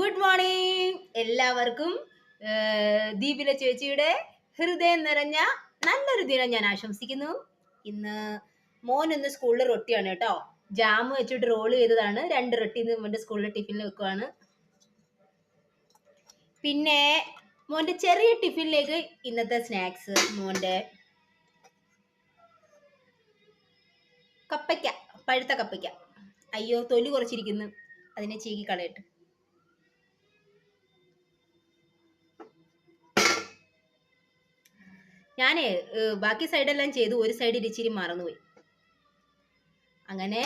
Good morning എല്ലാവർക്കും ദീപില ചേച്ചിയുടെ ഹൃദയം നിറഞ്ഞ നല്ലൊരു ദിനം ഞാൻ ആശംസിക്കുന്നു. ഇന്ന് മോൻ ഇന്ന് സ്കൂളിൽ റൊട്ടിയാണ് കേട്ടോ. ജാം വെച്ചിട്ട് റോൾ ചെയ്തതാണ്. രണ്ട് റൊട്ടി ഇന്ന് മോന്റെ സ്കൂളിലെ ടിഫിനിൽ വെക്കുവാണ്. പിന്നെ മോന്റെ ചെറിയ ടിഫിനിലേക്ക് ഇന്നത്തെ സ്നാക്സ് മോന്റെ കപ്പയ്ക്ക പഴുത്ത കപ്പയ്ക്ക. അയ്യോ തൊലി കുറച്ചിരിക്കുന്നു. അതിനെ ചീകി കളയട്ടെ. ഞാനേ ബാക്കി സൈഡെല്ലാം ചെയ്തു. ഒരു സൈഡ് ഇച്ചിരി മറന്നുപോയി. അങ്ങനെ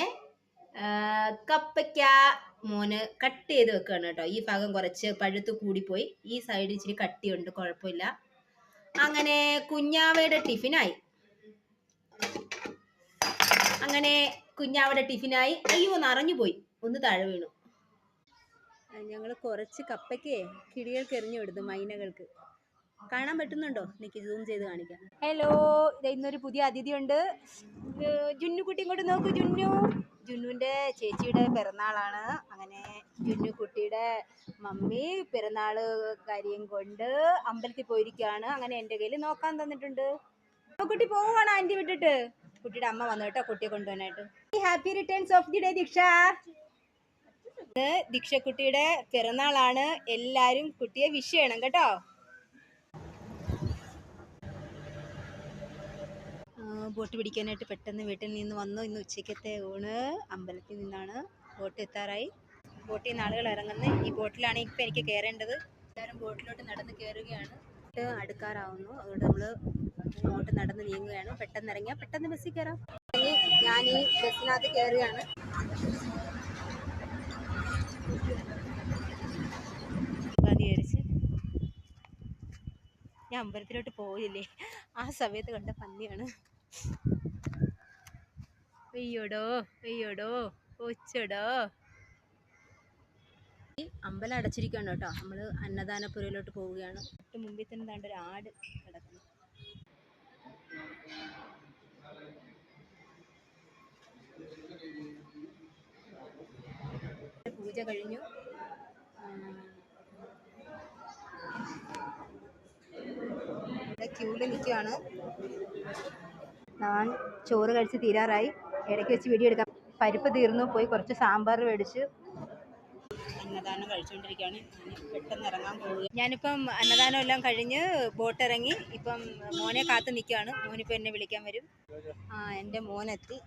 കപ്പയ്ക്ക മോന് കട്ട് ചെയ്ത് വെക്കുകയാണ് കേട്ടോ. ഈ ഭാഗം കുറച്ച് പഴുത്ത് കൂടിപ്പോയി. ഈ സൈഡ് ഇച്ചിരി കട്ടിയുണ്ട് കുഴപ്പമില്ല. അങ്ങനെ കുഞ്ഞാവയുടെ ടിഫിനായി. അങ്ങനെ കുഞ്ഞാവയുടെ ടിഫിനായി. അയ്യോ നിറഞ്ഞു പോയി ഒന്ന് താഴെ വീണു. ഞങ്ങൾ കുറച്ച് കപ്പയ്ക്ക് കിളികൾക്ക് എറിഞ്ഞു കൊടുത്തു മൈനകൾക്ക്. കാണാൻ പറ്റുന്നുണ്ടോ? എനിക്ക് സൂം ചെയ്ത് കാണിക്കാം ഹലോ ഇന്നൊരു പുതിയ അതിഥിയുണ്ട്. ജുന്നു ജുന്നുകുട്ടി ഇങ്ങോട്ട് നോക്കൂ ജുന്നു. ജുന്നുവിന്റെ ചേച്ചിയുടെ പിറന്നാളാണ്. അങ്ങനെ ജുന്നു കുട്ടിയുടെ മമ്മി പിറന്നാൾ കാര്യം കൊണ്ട് അമ്പലത്തിൽ പോയിരിക്കുകയാണ്. അങ്ങനെ എന്റെ കയ്യിൽ നോക്കാൻ തന്നിട്ടുണ്ട്. കുട്ടി പോവുകയാണ് ആന്റി വിട്ടിട്ട്? കുട്ടിയുടെ അമ്മ വന്നു കേട്ടോ കുട്ടിയെ കൊണ്ടുപോകാനായിട്ട് happy returns of the day Deeksha. ദീക്ഷക്കുട്ടിയുടെ പിറന്നാളാണ്. എല്ലാരും കുട്ടിയെ വിഷ് ചെയ്യണം കേട്ടോ. ബോട്ട് പിടിക്കാനായിട്ട് പെട്ടെന്ന് വീട്ടിൽ നിന്ന് വന്നു. ഇന്ന് ഉച്ചയ്ക്കത്തെ ഊണ് അമ്പലത്തിൽ നിന്നാണ് ബോട്ട് എത്താറായി. ബോട്ടിൽ നിന്ന് ആളുകൾ ഇറങ്ങുന്നു. ഈ ബോട്ടിലാണ് ഇപ്പം എനിക്ക് കയറേണ്ടത്. എല്ലാവരും ബോട്ടിലോട്ട് നടന്ന് കയറുകയാണ്. അടുക്കാറാവുന്നു. അതുകൊണ്ട് നമ്മൾ ബോട്ട് നടന്ന് നീങ്ങുകയാണ്. പെട്ടെന്ന് ഇറങ്ങിയാൽ പെട്ടെന്ന് ബസ്സിൽ കയറാം. ഞാൻ ഈ ബസ്സിനകത്ത് കയറുകയാണ്. ഞാൻ അമ്പലത്തിലോട്ട് പോയില്ലേ? ആ സമയത്ത് കണ്ട പന്നിയാണ്. അയ്യോടോ അയ്യോടോ ഒച്ചടോ അമ്പലം അടച്ചിരിക്കുകയാണ് കേട്ടോ. നമ്മൾ അന്നദാനപുരയിലോട്ട് പോവുകയാണ്. തൊട്ട് മുമ്പിൽ തന്നെ ഒരു ആട് കിടക്കുന്നു. പൂജ കഴിഞ്ഞു. ക്യൂൽ നിൽക്കുകയാണ്. ഞാൻ ചോറ് കഴിച്ച് തീരാറായി. ഇടയ്ക്ക് വെച്ച് വീഡിയോ എടുക്കാം. പരിപ്പ് തീർന്നു. പോയി കുറച്ച് സാമ്പാർ മേടിച്ച്. അന്നദാനം കഴിച്ചുകൊണ്ടിരിക്കുകയാണ്. പെട്ടെന്ന് ഇറങ്ങാൻ ഞാനിപ്പം അന്നദാനം എല്ലാം കഴിഞ്ഞ് ബോട്ട് ഇറങ്ങി ഇപ്പം മോനെ കാത്തു നിൽക്കുകയാണ്. മോനിപ്പോൾ എന്നെ വിളിക്കാൻ വരും. ആ എന്റെ മോനെത്തി.